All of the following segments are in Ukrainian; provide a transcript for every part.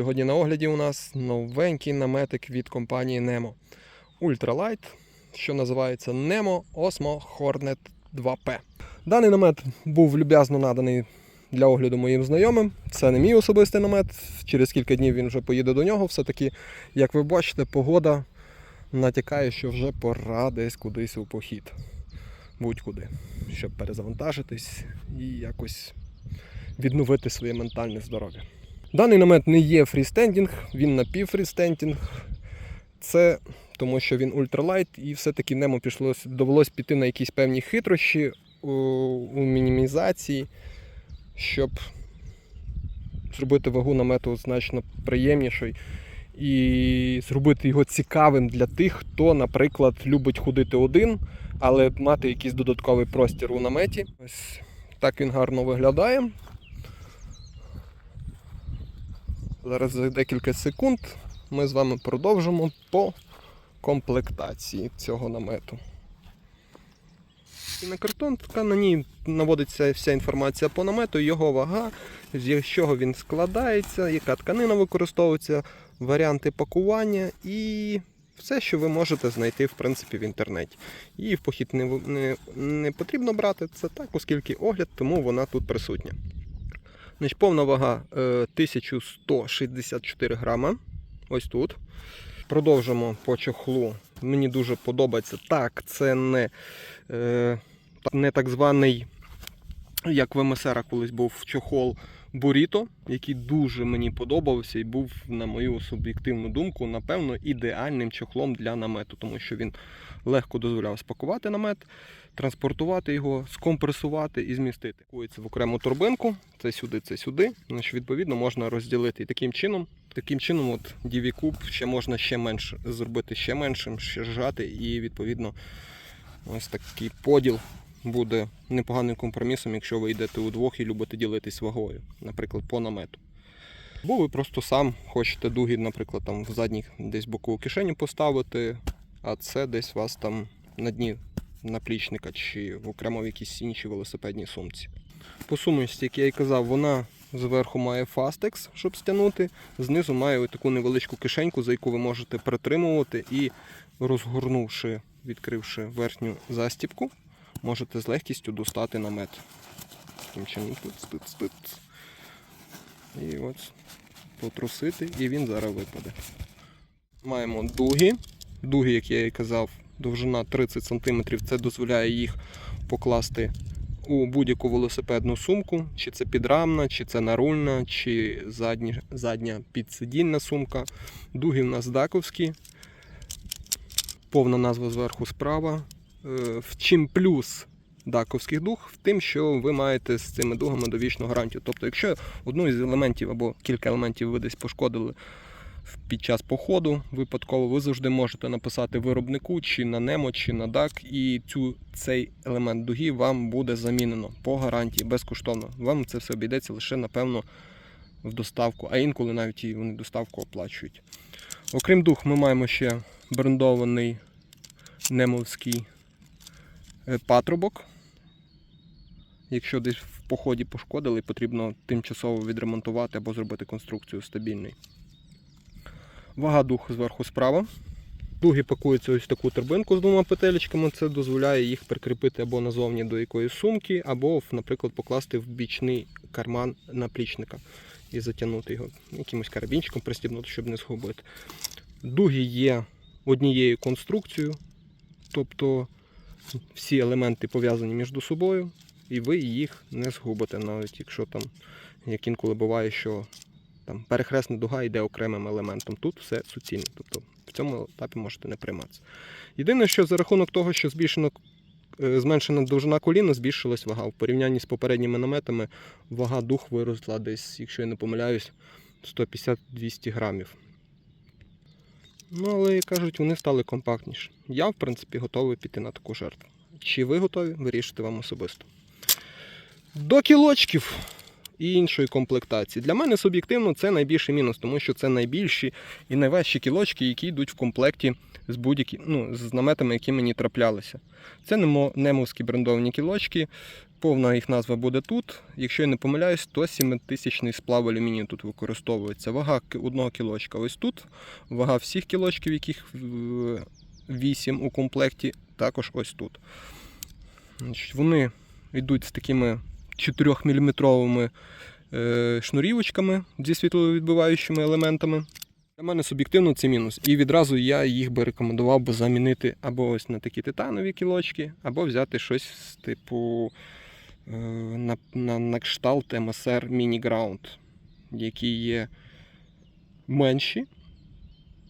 Сьогодні на огляді у нас новенький наметик від компанії Nemo. Ultralight, що називається Nemo Osmo Hornet 2P. Даний намет був люб'язно наданий для огляду моїм знайомим. Це не мій особистий намет. Через кілька днів він вже поїде до нього. Все-таки, як ви бачите, погода натякає, що вже пора десь кудись у похід. Будь-куди, щоб перезавантажитись і якось відновити своє ментальне здоров'я. Даний намет не є фрістендінг, він напівфрістендінг. Це тому, що він ультралайт, і все-таки нему пішлось, довелось піти на якісь певні хитрощі у, у мінімізації, щоб зробити вагу намету значно приємнішою і зробити його цікавим для тих, хто, наприклад, любить ходити один, але мати якийсь додатковий простір у наметі. Ось так він гарно виглядає. Зараз за декілька секунд ми з вами продовжимо по комплектації цього намету. І на картонка на ній наводиться вся інформація по намету, його вага, з чого він складається, яка тканина використовується, варіанти пакування і все, що ви можете знайти в принципі в інтернеті. Її в похід не, не, не потрібно брати, це так, оскільки огляд, тому вона тут присутня. Значить, повна вага е, 1164 грама. Ось тут. Продовжимо по чохлу. Мені дуже подобається. Так, це не, е, не так званий, як в МСР колись був чохол Буріто, який дуже мені подобався і був, на мою суб'єктивну думку, напевно, ідеальним чохлом для намету, тому що він легко дозволяв спакувати намет, транспортувати його, скомпресувати і змістити. Кується в окрему торбинку, це сюди, це сюди. Значить, відповідно, можна розділити і таким чином. Таким чином, от DV куб ще можна ще менше зробити ще меншим, ще зжати, і відповідно ось такий поділ буде непоганим компромісом, якщо ви йдете удвох і любите ділитись вагою, наприклад, по намету. Або ви просто сам хочете дуги, наприклад, там в задній десь бокову кишеню поставити, а це десь вас там на дні наплічника чи окремо в якійсь іншій велосипедній сумці. По сумності, як я і казав, вона зверху має фастекс, щоб стягнути, знизу має таку невеличку кишеньку, за яку ви можете притримувати і розгорнувши, відкривши верхню застібку, можете з легкістю достати намет. Таким чином тут. І от потрусити, і він зараз випаде. Маємо дуги. Дуги, як я і казав, довжина 30 см. Це дозволяє їх покласти у будь-яку велосипедну сумку, чи це підрамна, чи це нарульна, чи задні, задня підсидільна сумка. Дуги в нас даковські. Повна назва зверху справа. Е, В чим плюс даковських дуг? В тим, що ви маєте з цими дугами довічну гарантію. Тобто, якщо одну із елементів або кілька елементів ви десь пошкодили під час походу випадково, ви завжди можете написати виробнику чи на Nemo, чи на DAC, і цю, цей елемент дуги вам буде замінено по гарантії безкоштовно. Вам це все обійдеться лише, напевно, в доставку, а інколи навіть і вони доставку оплачують. Окрім дух, ми маємо ще брендований немовський патрубок. Якщо десь в поході пошкодили, потрібно тимчасово відремонтувати або зробити конструкцію стабільною. Вага дух зверху справа. Дуги пакуються ось таку торбинку з двома петелечками. Це дозволяє їх прикріпити або назовні до якоїсь сумки, або, наприклад, покласти в бічний карман наплічника і затягнути його якимось карабінчиком, пристібнути, щоб не згубити. Дуги є однією конструкцією, тобто всі елементи пов'язані між собою, і ви їх не згубите, навіть якщо там, як інколи буває, що там перехресна дуга йде окремим елементом. Тут все суцільне. Тобто в цьому етапі можете не прийматися. Єдине, що за рахунок того, що збільшено, е, зменшена довжина коліна, збільшилась вага. В порівнянні з попередніми наметами вага дух виросла десь, якщо я не помиляюсь, 150-200 грамів. Ну, але кажуть, вони стали компактніші. Я, в принципі, готовий піти на таку жертву. Чи ви готові, вирішити вам особисто. До кілочків і іншої комплектації. Для мене суб'єктивно це найбільший мінус, тому що це найбільші і найважчі кілочки, які йдуть в комплекті з будь-які, ну, з наметами, які мені траплялися. Це немовські брендовані кілочки. Повна їх назва буде тут. Якщо я не помиляюсь, то 7000 сплав алюмінію тут використовується. Вага одного кілочка ось тут. Вага всіх кілочків, яких 8 у комплекті, також ось тут. Вони йдуть з такими 4-мм е, шнурівочками зі світловідбиваючими елементами. Для мене суб'єктивно це мінус. І відразу я їх би рекомендував би замінити або ось на такі титанові кілочки, або взяти щось з типу на, на, на кшталт MSR Mini Ground, які є менші.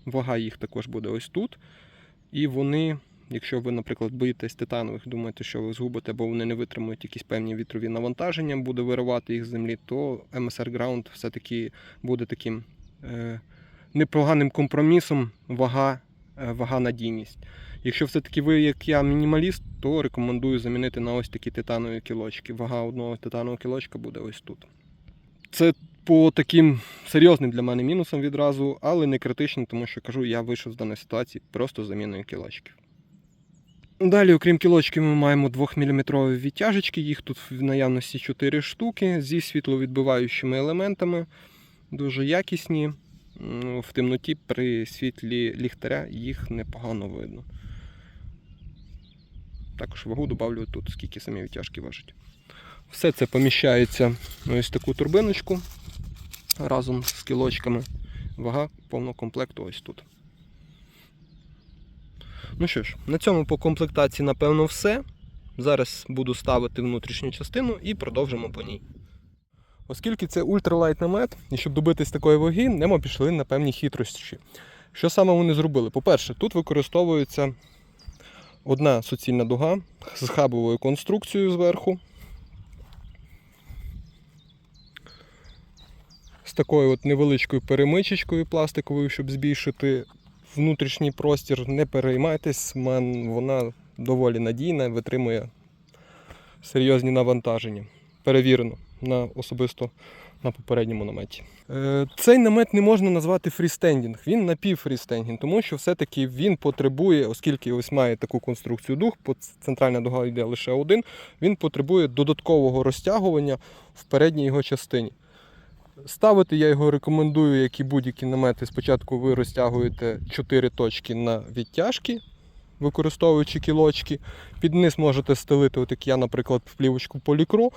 Вага їх також буде ось тут. І вони, якщо ви, наприклад, боїтесь титанових, думаєте, що ви згубите, бо вони не витримують якісь певні вітрові навантаження, буде виривати їх з землі, то MSR Ground все-таки буде таким е, непоганим компромісом вага, е, вага надійність. Якщо все-таки ви, як я, мінімаліст, то рекомендую замінити на ось такі титанові кілочки. Вага одного титанового кілочка буде ось тут. Це по таким серйозним для мене мінусам відразу, але не критично, тому що кажу, я вийшов з даної ситуації просто заміною кілочків. Далі, окрім кілочків, ми маємо 2-мм відтяжечки, їх тут в наявності 4 штуки зі світловідбиваючими елементами. Дуже якісні. В темноті при світлі ліхтаря їх непогано видно. Також вагу додавлю тут, скільки самі відтяжки важать. Все це поміщається ось таку турбиночку разом з кілочками. Вага повного комплекту ось тут. Ну що ж, на цьому по комплектації, напевно, все. Зараз буду ставити внутрішню частину і продовжимо по ній. Оскільки це ультралайт намет, і щоб добитись такої ваги, немо пішли на певні хитрощі. Що саме вони зробили? По-перше, тут використовується одна суцільна дуга з хабовою конструкцією зверху. З такою от невеличкою перемичечкою пластиковою, щоб збільшити внутрішній простір. Не переймайтесь, вона доволі надійна, витримує серйозні навантаження. Перевірено на особисто на попередньому наметі. Е, Цей намет не можна назвати фрістендінг, він напівфрістендінг, тому що все-таки він потребує, оскільки ось має таку конструкцію по центральна дуга йде лише один, він потребує додаткового розтягування в передній його частині. Ставити я його рекомендую, як і будь-які намети. Спочатку ви розтягуєте 4 точки на відтяжки, використовуючи кілочки. Під низ можете стелити, от як я, наприклад, плівочку полікро.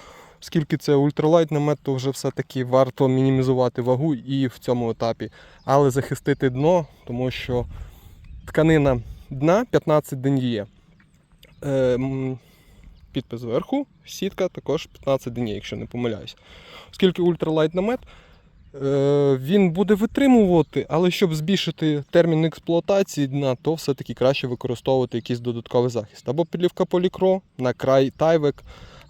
Оскільки це ультралайт намет, то вже все-таки варто мінімізувати вагу і в цьому етапі. Але захистити дно, тому що тканина дна 15 ден'є. Е, підпис зверху, сітка також 15 ден'є, якщо не помиляюсь. Оскільки ультралайт намет, е, він буде витримувати, але щоб збільшити термін експлуатації дна, то все-таки краще використовувати якийсь додатковий захист. Або підлівка полікро на край тайвек,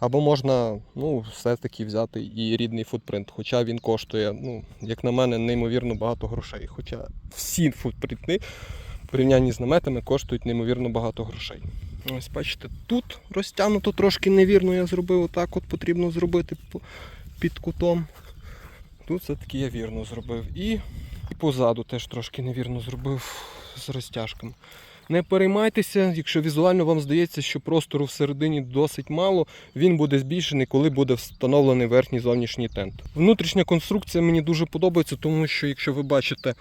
або можна ну, все-таки взяти і рідний футпринт. Хоча він коштує, ну, як на мене, неймовірно багато грошей. Хоча всі футпринти в порівнянні з наметами коштують неймовірно багато грошей. Ось бачите, тут розтягнуто трошки невірно я зробив, отак от потрібно зробити під кутом. Тут все-таки я вірно зробив. І, позаду теж трошки невірно зробив з розтяжками. Не переймайтеся, якщо візуально вам здається, що простору всередині досить мало, він буде збільшений, коли буде встановлений верхній зовнішній тент. Внутрішня конструкція мені дуже подобається, тому що якщо ви бачите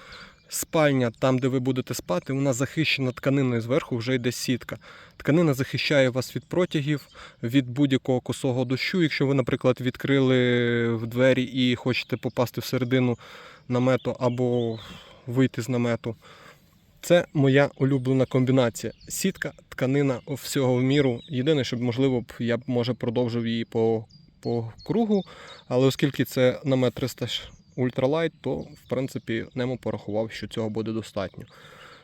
спальня там, де ви будете спати, вона захищена тканиною зверху, вже йде сітка. Тканина захищає вас від протягів, від будь-якого косого дощу. Якщо ви, наприклад, відкрили в двері і хочете попасти всередину намету або вийти з намету. Це моя улюблена комбінація. Сітка, тканина всього в міру. Єдине, щоб можливо б я б може продовжив її по, по кругу, але оскільки це намет 300 ж ультралайт, то в принципі Немо порахував, що цього буде достатньо.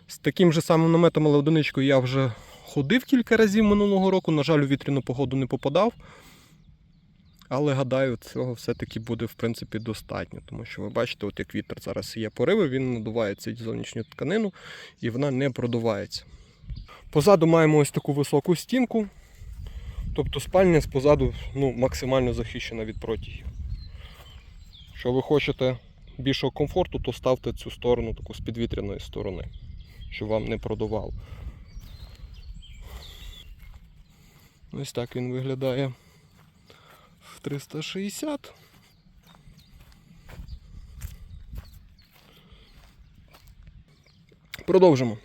З таким же самим наметом, але одиничкою я вже ходив кілька разів минулого року. На жаль, у вітряну погоду не попадав. Але гадаю, цього все-таки буде в принципі достатньо, тому що ви бачите, от як вітер зараз є пориви, він надуває цю зовнішню тканину і вона не продувається. Позаду маємо ось таку високу стінку, тобто спальня позаду ну, максимально захищена від протягів. Якщо ви хочете більшого комфорту, то ставте цю сторону таку з підвітряної сторони, щоб вам не продувало. Ось так він виглядає в 360. Продовжимо.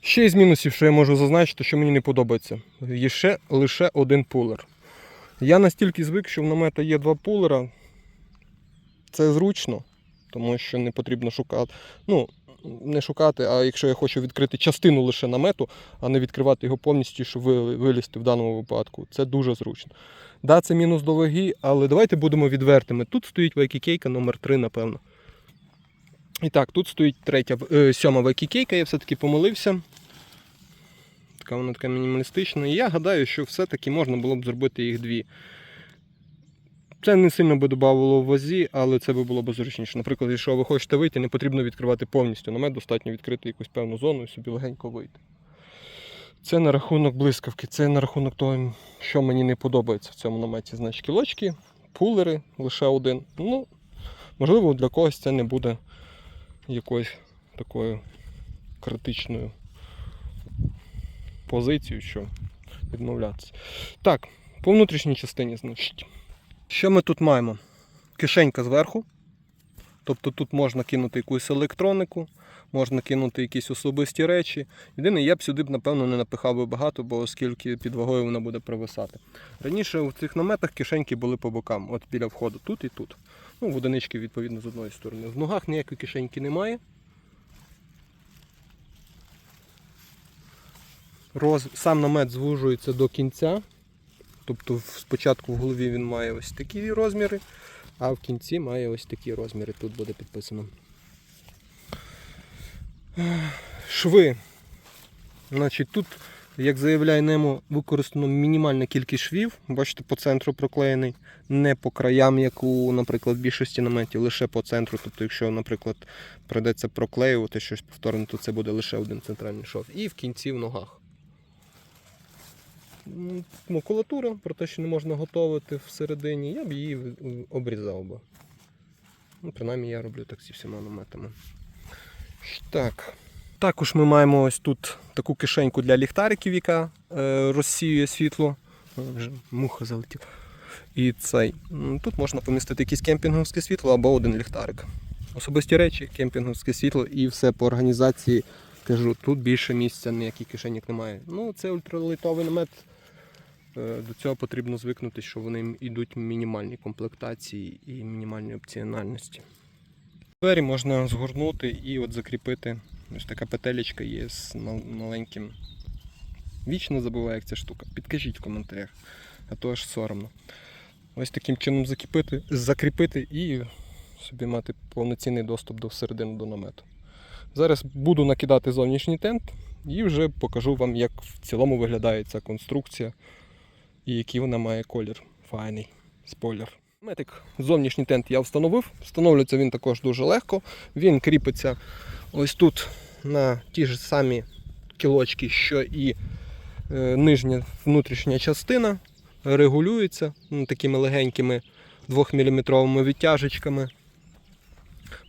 Ще із мінусів, що я можу зазначити, що мені не подобається. Є ще лише один пулер. Я настільки звик, що в намета є два пулера. Це зручно, тому що не потрібно шукати. Ну, не шукати, а якщо я хочу відкрити частину лише намету, а не відкривати його повністю, щоб вилізти в даному випадку. Це дуже зручно. Да, це мінус до ваги, але давайте будемо відвертими. Тут стоїть вайкікейка номер 3 напевно. І так, тут стоїть третя, е, сьома вайкікейка, я все-таки помилився. Така вона така мінімалістична. І я гадаю, що все-таки можна було б зробити їх дві. Це не сильно би додавало в вазі, але це би було б зручніше. Наприклад, якщо ви хочете вийти, не потрібно відкривати повністю намет, достатньо відкрити якусь певну зону і собі легенько вийти. Це на рахунок блискавки, це на рахунок того, що мені не подобається в цьому наметі. Значить, кілочки, пулери лише один. Ну, можливо, для когось це не буде якоюсь такою критичною позицією, що відмовлятися. Так, по внутрішній частині, значить. Що ми тут маємо? Кишенька зверху. Тобто тут можна кинути якусь електронику, можна кинути якісь особисті речі. Єдине, я б сюди б, напевно, не напихав би багато, бо оскільки під вагою вона буде провисати. Раніше у цих наметах кишеньки були по бокам, от біля входу, тут і тут. Ну, в одинички, відповідно, з одної сторони. В ногах ніякої кишеньки немає. Роз... Сам намет звужується до кінця. Тобто спочатку в голові він має ось такі розміри, а в кінці має ось такі розміри. Тут буде підписано. Шви. Значить, тут, як заявляє Немо, використано мінімальна кількість швів. Бачите, по центру проклеєний, не по краям, як у, наприклад, більшості наметів, лише по центру. Тобто, якщо, наприклад, прийдеться проклеювати щось повторно, то це буде лише один центральний шов. І в кінці в ногах. М, Макулатура, про те, що не можна готувати всередині, я б її обрізав би. Ну, принаймні я роблю так зі всіма наметами. Так. Також ми маємо ось тут таку кишеньку для ліхтариків, яка е, розсіює світло. Вже муха залетіла. І цей. Тут можна помістити якесь кемпінговське світло або один ліхтарик. Особисті речі, кемпінговське світло і все по організації. Кажу, тут більше місця, ніяких кишеньок немає. Ну, це ультралайтовий намет. Е, До цього потрібно звикнути, що вони йдуть в мінімальній комплектації і мінімальній опціональності. Двері можна згорнути і от закріпити. Ось така петелечка є з маленьким. Вічно забуваю, як ця штука. Підкажіть в коментарях, а то аж соромно. Ось таким чином закріпити, закріпити і собі мати повноцінний доступ до всередини до намету. Зараз буду накидати зовнішній тент і вже покажу вам, як в цілому виглядає ця конструкція і який вона має колір. Файний спойлер. Метик зовнішній тент я встановив. Встановлюється він також дуже легко. Він кріпиться ось тут на ті ж самі кілочки, що і е, нижня внутрішня частина. Регулюється ну, такими легенькими 2-мм відтяжечками.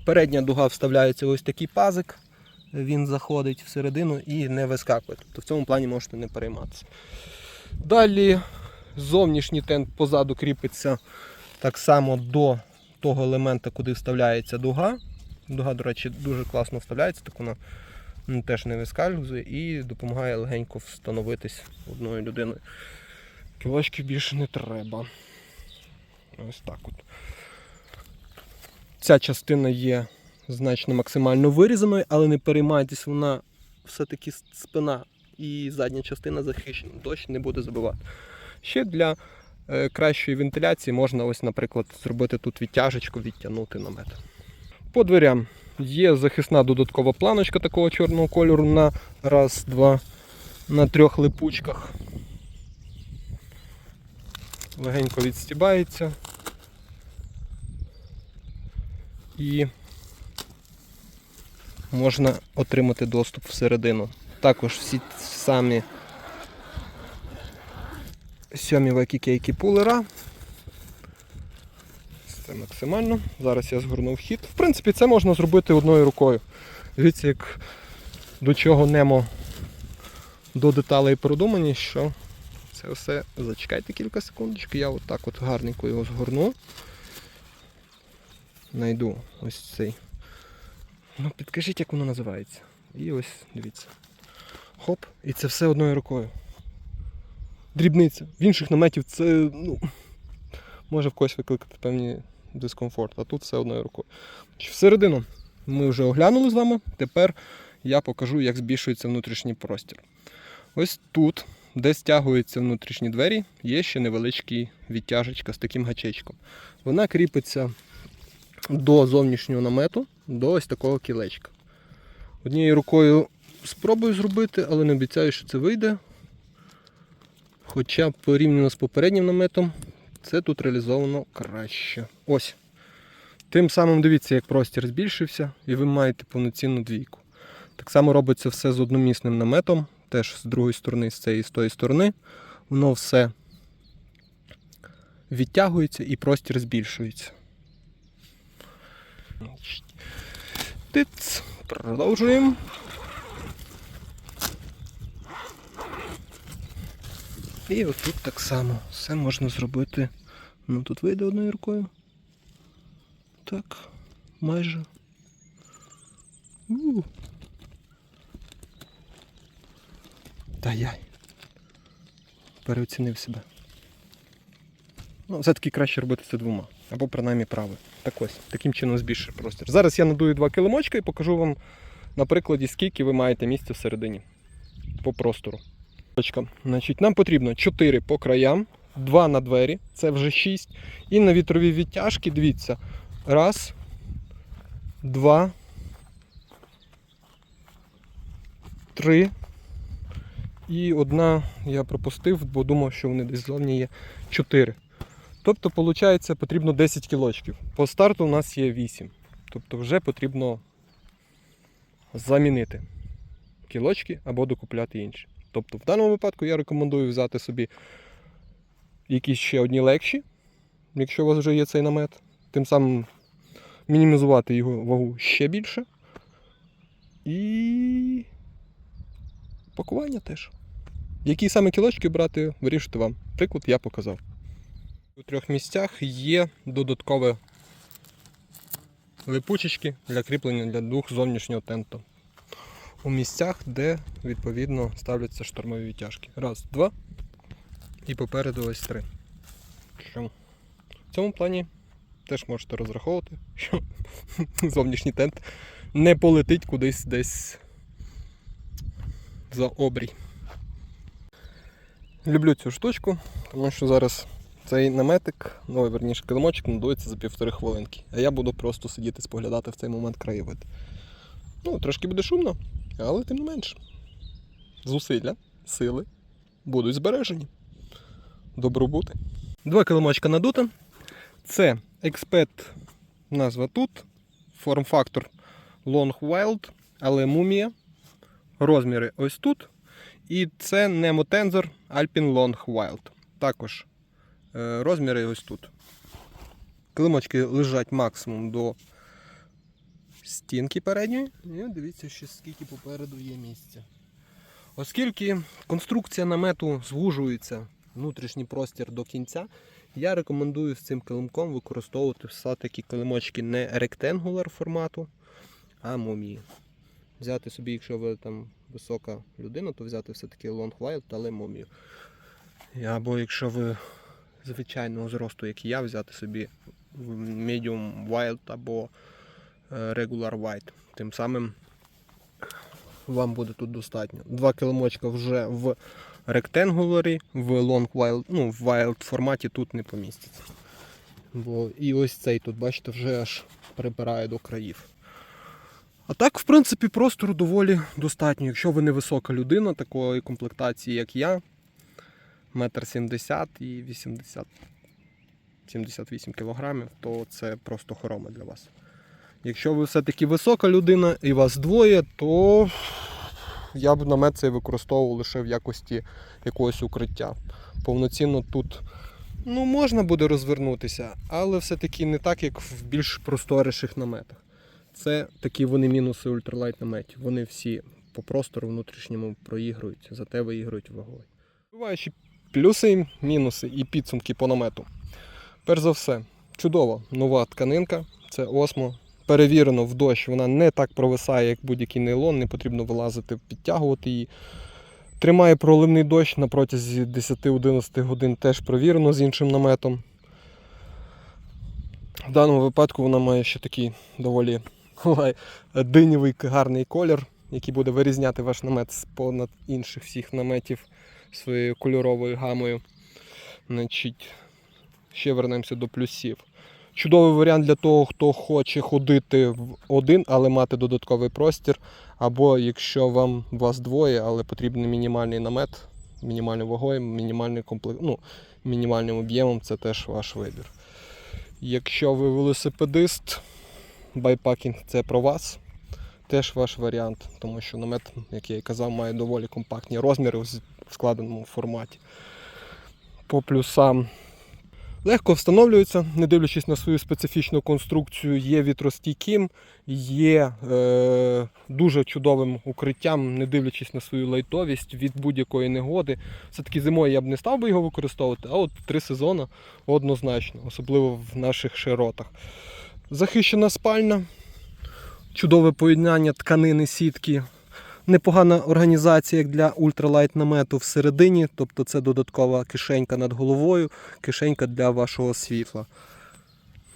Передня дуга вставляється ось такий пазик. Він заходить всередину і не вискакує. Тобто в цьому плані можете не перейматися. Далі зовнішній тент позаду кріпиться так само до того елемента, куди вставляється дуга. Дуга, до речі, дуже класно вставляється, так вона теж не вискальзує і допомагає легенько встановитись одною людиною. Кілочків більше не треба. Ось так от. Ця частина є значно максимально вирізаною, але не переймайтесь, вона все-таки спина і задня частина захищена, дощ не буде забивати. Ще для кращої вентиляції можна, ось, наприклад, зробити тут відтяжечку, відтягнути намет. По дверям є захисна додаткова планочка такого чорного кольору на раз, два, на трьох липучках. Легенько відстібається. І можна отримати доступ всередину. Також всі самі сьомі вакікейки пулера. Це максимально. Зараз я згорнув хід. В принципі, це можна зробити одною рукою. Дивіться, як до чого немо до деталей продумані, що Це все зачекайте кілька секундочок. Я отак от гарненько його згорну. Найду ось цей. Ну, підкажіть, як воно називається. І ось, дивіться. Хоп, і це все одною рукою. Дрібниця. В інших наметів це, ну, може в когось викликати певний дискомфорт, а тут все одною рукою. Всередину ми вже оглянули з вами. Тепер я покажу, як збільшується внутрішній простір. Ось тут, де стягуються внутрішні двері, є ще невеличкий відтяжечка з таким гачечком. Вона кріпиться до зовнішнього намету, до ось такого кілечка. Однією рукою спробую зробити, але не обіцяю, що це вийде. Хоча порівняно з попереднім наметом, це тут реалізовано краще. Ось. Тим самим дивіться, як простір збільшився, і ви маєте повноцінну двійку. Так само робиться все з одномісним наметом, теж з другої сторони, з цієї з тої сторони. Воно все відтягується і простір збільшується. Тиц. Продовжуємо. І отут так само все можна зробити. Ну тут вийде одною рукою. Так, майже. У. Та яй. Переоцінив себе. Ну, все-таки краще робити це двома. Або принаймні правою. Так ось, таким чином збільшує простір. Зараз я надую два килимочка і покажу вам на прикладі, скільки ви маєте місця всередині по простору. Значить, нам потрібно 4 по краям, 2 на двері, це вже 6. І на вітрові відтяжки, дивіться. Раз, два, три. І одна я пропустив, бо думав, що вони десь зовні є 4. Тобто, виходить, потрібно 10 кілочків. По старту у нас є 8. Тобто вже потрібно замінити кілочки або докупляти інші. Тобто в даному випадку я рекомендую взяти собі якісь ще одні легші, якщо у вас вже є цей намет. Тим самим мінімізувати його вагу ще більше. І пакування теж. Які саме кілочки брати, вирішуйте вам. Приклад я показав. У трьох місцях є додаткові липучечки для кріплення для двох зовнішнього тенту. У місцях, де відповідно ставляться штормові відтяжки. Раз, два. І попереду ось три. В цьому плані теж можете розраховувати, що зовнішній тент не полетить кудись десь за обрій. Люблю цю штучку, тому що зараз цей наметик, ну верніше килимочок надується за півтори хвилинки. А я буду просто сидіти споглядати в цей момент краєвид. Ну, трошки буде шумно, але тим не менше. Зусилля, сили будуть збережені. Добробути. Два килимочка надуто. Це експет назва тут. Форм-фактор Long Wild, але мумія. Розміри ось тут. І це Tensor Alpine Long Wild. Також е, розміри ось тут. Килимочки лежать максимум до стінки передньої. І дивіться, ще скільки попереду є місця. Оскільки конструкція намету звужується внутрішній простір до кінця, я рекомендую з цим килимком використовувати все-таки килимочки не ректангуляр формату, а мумії. Взяти собі, якщо ви там висока людина, то взяти все-таки long wild, але мумію. Або якщо ви звичайного зросту, як і я, взяти собі medium wild або regular white. Тим самим вам буде тут достатньо. Два килимочка вже в ректангуларі, в long wild, ну, в wild форматі тут не поміститься. Бо і ось цей тут, бачите, вже аж прибирає до країв. А так, в принципі, простору доволі достатньо. Якщо ви не висока людина такої комплектації, як я, метр сімдесят і 80 78 кілограмів, то це просто хорома для вас. Якщо ви все-таки висока людина і вас двоє, то я б намет цей використовував лише в якості якогось укриття. Повноцінно тут ну, можна буде розвернутися, але все-таки не так, як в більш просторіших наметах. Це такі вони мінуси ультралайт наметів. Вони всі по простору внутрішньому проігрують, зате виігрують вагою. Буваючи Плюси, мінуси і підсумки по намету. Перш за все, чудова нова тканинка. Це осмо. Перевірено в дощ, вона не так провисає, як будь-який нейлон, не потрібно вилазити, підтягувати її. Тримає проливний дощ на протязі 10-11 годин теж провірено з іншим наметом. В даному випадку вона має ще такий доволі динєвий гарний колір, який буде вирізняти ваш намет з понад інших всіх наметів своєю кольоровою гамою. Значить, ще вернемося до плюсів. Чудовий варіант для того, хто хоче ходити в один, але мати додатковий простір. Або якщо вам вас двоє, але потрібен мінімальний намет, мінімальною вагою, мінімальний комплект, ну, мінімальним об'ємом, це теж ваш вибір. Якщо ви велосипедист, байпакінг це про вас. Теж ваш варіант, тому що намет, як я і казав, має доволі компактні розміри в складеному форматі. По плюсам легко встановлюється, не дивлячись на свою специфічну конструкцію, є вітростійким, є е, дуже чудовим укриттям, не дивлячись на свою лайтовість від будь-якої негоди. Все-таки зимою я б не став би його використовувати, а от три сезони однозначно, особливо в наших широтах. Захищена спальня, чудове поєднання тканини сітки. Непогана організація як для ультралайт намету всередині, тобто це додаткова кишенька над головою, кишенька для вашого світла.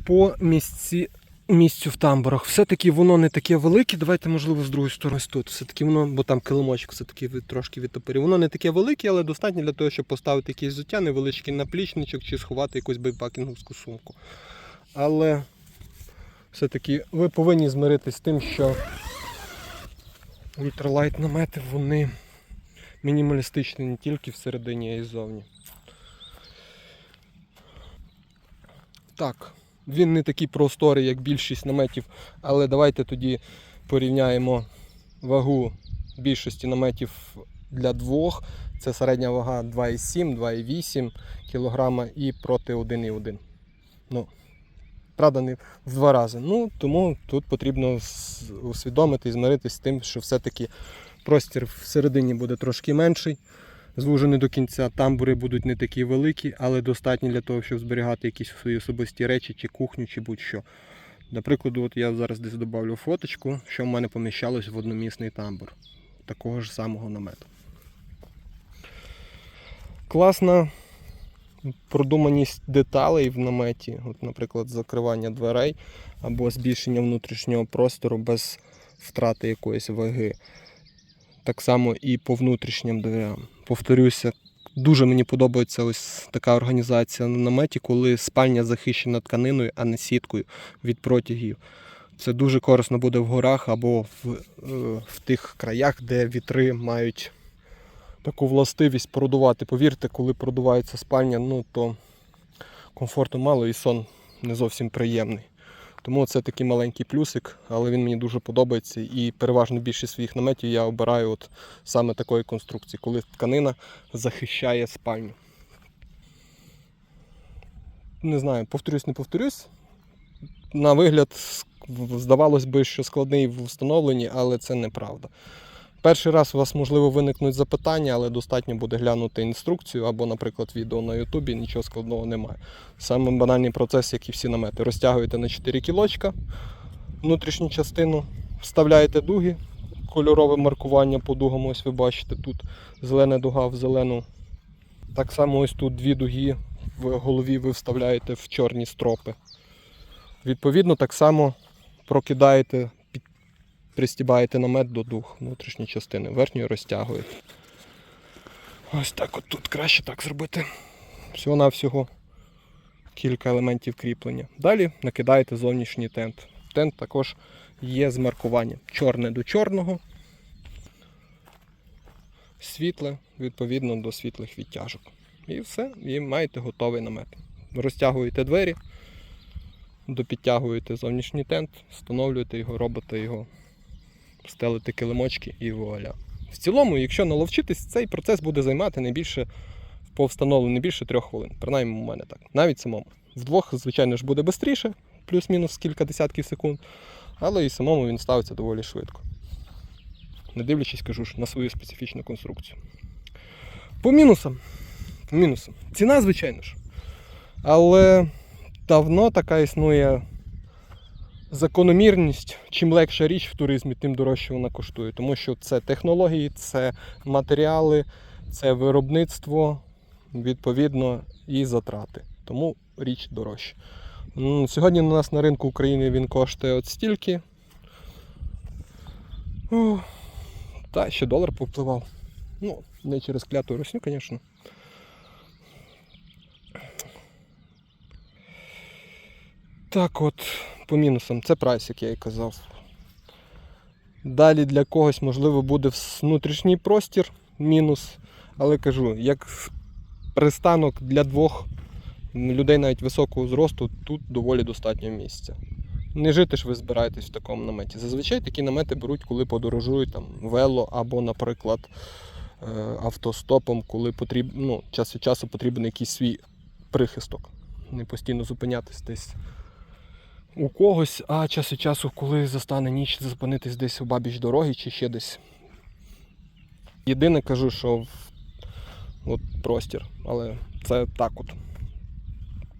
По місці, місцю в тамбурах. Все-таки воно не таке велике. Давайте, можливо, з другої сторони ось тут. Все-таки воно, бо там килимочок все-таки трошки відтопирів. Воно не таке велике, але достатньо для того, щоб поставити якийсь взуття, невеличкий наплічничок чи сховати якусь байпакінговську сумку. Але все-таки ви повинні змиритись з тим, що ультралайт намети вони мінімалістичні не тільки всередині, а й ззовні. Так, він не такий просторий, як більшість наметів, але давайте тоді порівняємо вагу більшості наметів для двох. Це середня вага 2,7, 2,8 кг і проти 1,1. Ну, правда, не в два рази. Ну, тому тут потрібно усвідомити і змиритися з тим, що все-таки простір всередині буде трошки менший, звужений до кінця. Тамбури будуть не такі великі, але достатні для того, щоб зберігати якісь свої особисті речі, чи кухню, чи будь-що. До прикладу, от я зараз десь додавлю фоточку, що в мене поміщалось в одномісний тамбур такого ж самого намету. Класна продуманість деталей в наметі, от, наприклад, закривання дверей або збільшення внутрішнього простору без втрати якоїсь ваги. Так само і по внутрішнім дверям. Повторюся, дуже мені подобається ось така організація на наметі, коли спальня захищена тканиною, а не сіткою від протягів. Це дуже корисно буде в горах або в, е, в тих краях, де вітри мають таку властивість продувати. Повірте, коли продувається спальня, ну то комфорту мало і сон не зовсім приємний. Тому це такий маленький плюсик, але він мені дуже подобається. І переважно більшість своїх наметів я обираю от саме такої конструкції, коли тканина захищає спальню. Не знаю, повторюсь, не повторюсь. На вигляд здавалось би, що складний в встановленні, але це неправда. Перший раз у вас, можливо, виникнуть запитання, але достатньо буде глянути інструкцію або, наприклад, відео на Ютубі, нічого складного немає. Саме банальний процес, як і всі намети. Розтягуєте на 4 кілочка внутрішню частину, вставляєте дуги, кольорове маркування по дугам, ось ви бачите, тут зелена дуга в зелену. Так само ось тут дві дуги в голові ви вставляєте в чорні стропи. Відповідно, так само прокидаєте пристібаєте намет до дух внутрішньої частини, верхньої розтягуєте. Ось так от тут краще так зробити. Всього-навсього кілька елементів кріплення. Далі накидаєте зовнішній тент. Тент також є з маркуванням. Чорне до чорного, світле, відповідно до світлих відтяжок. І все, і маєте готовий намет. Розтягуєте двері, допідтягуєте зовнішній тент, встановлюєте його, робите його стелити килимочки і вуаля. В цілому, якщо наловчитись, цей процес буде займати не більше по встановленню не більше трьох хвилин. Принаймні у мене так. Навіть самому. Вдвох, звичайно ж, буде швидше, плюс-мінус кілька десятків секунд, але і самому він ставиться доволі швидко. Не дивлячись, кажу ж, на свою специфічну конструкцію. По мінусам. Мінуси. Ціна, звичайно ж. Але давно така існує закономірність. Чим легша річ в туризмі, тим дорожче вона коштує. Тому що це технології, це матеріали, це виробництво, відповідно, і затрати. Тому річ дорожча. Сьогодні у нас на ринку України він коштує от стільки. Та ще долар повпливав. Ну, не через кляту росню, звісно. Так от, по мінусам, це прайс, як я і казав. Далі для когось, можливо, буде внутрішній простір мінус. Але кажу, як пристанок для двох людей навіть високого зросту, тут доволі достатньо місця. Не жити ж ви збираєтесь в такому наметі. Зазвичай такі намети беруть, коли подорожують там вело або, наприклад, е, автостопом, коли потрібно, ну, час від часу потрібен якийсь свій прихисток. Не постійно зупинятись десь у когось, а час від часу, коли застане ніч, зупинитись десь у бабіч дороги чи ще десь. Єдине кажу, що в- от простір, але це так от.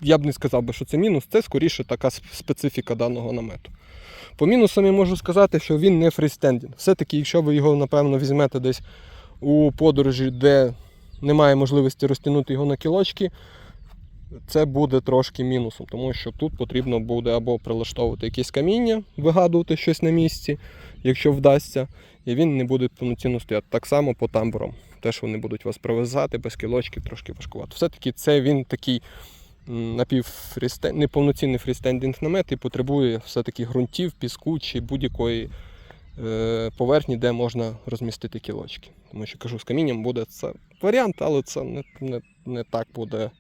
Я б не сказав би, що це мінус, це скоріше така специфіка даного намету. По мінусам я можу сказати, що він не фрістендінг. Все-таки, якщо ви його, напевно, візьмете десь у подорожі, де немає можливості розтягнути його на кілочки, це буде трошки мінусом, тому що тут потрібно буде або прилаштовувати якесь каміння, вигадувати щось на місці, якщо вдасться, і він не буде повноцінно стояти. Так само по тамбурам. Теж вони будуть вас привезати без кілочків, трошки важкувато. Все-таки це він такий напівфрістен... неповноцінний фрістендінг намет і потребує все-таки ґрунтів, піску чи будь-якої е, поверхні, де можна розмістити кілочки. Тому що кажу, з камінням буде це варіант, але це не, не, не так буде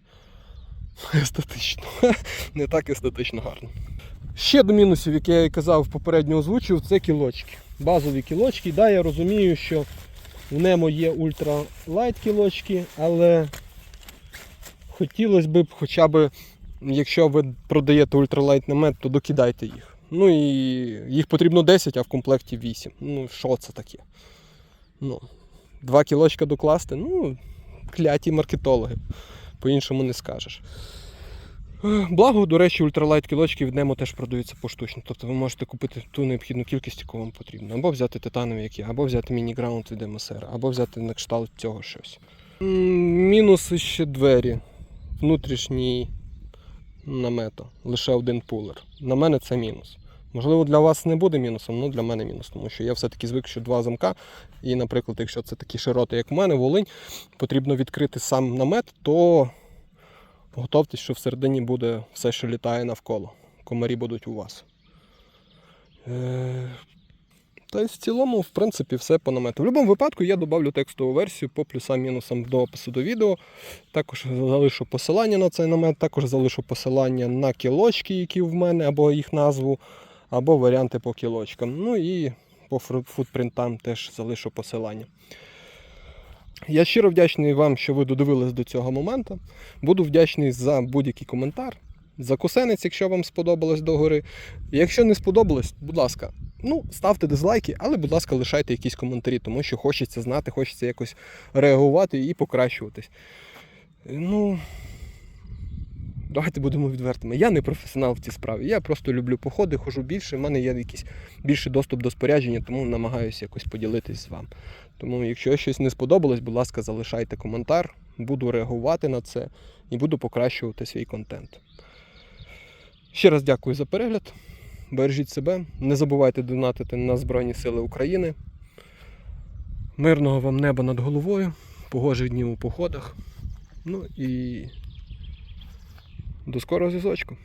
естетично. Не так естетично гарно. Ще до мінусів, як я і казав, попередньо озвучив, це кілочки. Базові кілочки. Да, я розумію, що в Немо є ультралайт кілочки, але хотілося б, хоча б, якщо ви продаєте ультралайт намет, то докидайте їх. Ну і їх потрібно 10, а в комплекті 8. Ну, що це таке? Ну, два кілочка докласти, ну, кляті маркетологи по-іншому не скажеш. Благо, до речі, ультралайт кілочки від Немо теж продаються поштучно. Тобто ви можете купити ту необхідну кількість, яку вам потрібно. Або взяти титанові які, або взяти міні-граунд від МСР, або взяти на кшталт цього щось. Мінуси ще двері. Внутрішній намета. Лише один пулер. На мене це мінус. Можливо, для вас не буде мінусом, але для мене мінус, тому що я все-таки звик, що два замка. І, наприклад, якщо це такі широти, як в мене, Волинь, потрібно відкрити сам намет, то готовтесь, що всередині буде все, що літає навколо. Комарі будуть у вас. Е, Та й в цілому, в принципі, все по намету. В будь-якому випадку я додавлю текстову версію по плюсам-мінусам до опису до відео. Також залишу посилання на цей намет, також залишу посилання на кілочки, які в мене, або їх назву, або варіанти по кілочкам. Ну і по футпринтам теж залишу посилання. Я щиро вдячний вам, що ви додивились до цього моменту. Буду вдячний за будь-який коментар, за косенець, якщо вам сподобалось догори. Якщо не сподобалось, будь ласка, ну, ставте дизлайки, але, будь ласка, лишайте якісь коментарі, тому що хочеться знати, хочеться якось реагувати і покращуватись. Ну, давайте будемо відвертими. Я не професіонал в цій справі. Я просто люблю походи, хожу більше. в мене є якийсь більший доступ до спорядження, тому намагаюся якось поділитись з вами. Тому, якщо щось не сподобалось, будь ласка, залишайте коментар, буду реагувати на це і буду покращувати свій контент. Ще раз дякую за перегляд. Бережіть себе, не забувайте донатити на Збройні Сили України. Мирного вам неба над головою, погожих днів у походах. Ну і до скорого зв'язочку.